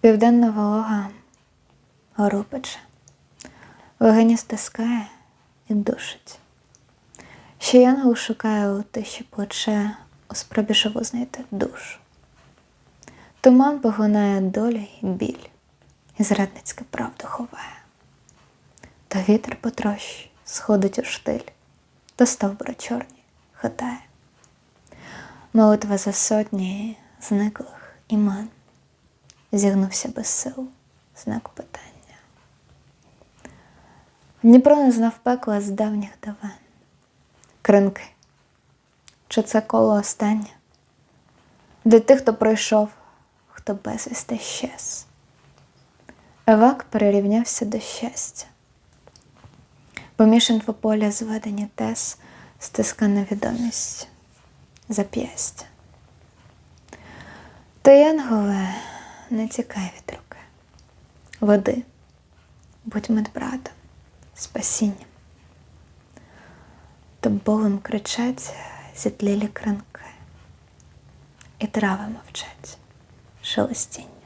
Південна волога гору пече, легені стискає і душить. Ще янгол шукає у тиші плече, у спробі живу знайти душу. Туман поглинає долі й біль, і зрадницька правду ховає. То вітер потрощ сходить у штиль, то стовбури чорні хитає. Молитва за сотні зниклих імен зігнувся без сил знак питання. Дніпро не знав пекла з давніх давен. Кринки, чи це коло останнє, де тих, хто пройшов, хто безвісти щез. Евак перерівнявся до щастя. Поміж інфополя зведені тес, стиска невідомість, зап'ястя. Та янголе, не тікай від руки, води, будь медбратом, спасінням. То болем кричать зітлілі кринки, і трави мовчать, шелестіння.